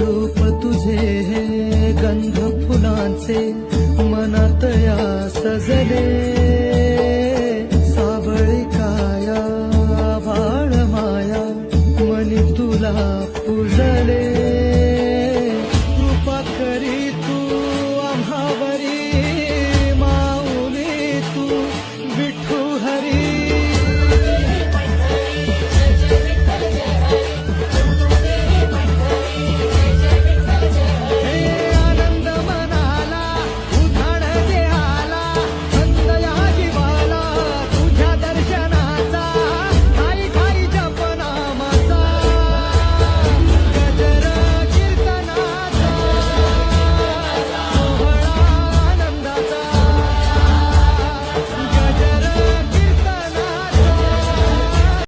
रूप तुझे गंध फुलांचे मनातया सजले साबळी काया बाळ माया मनी तुला पुजले.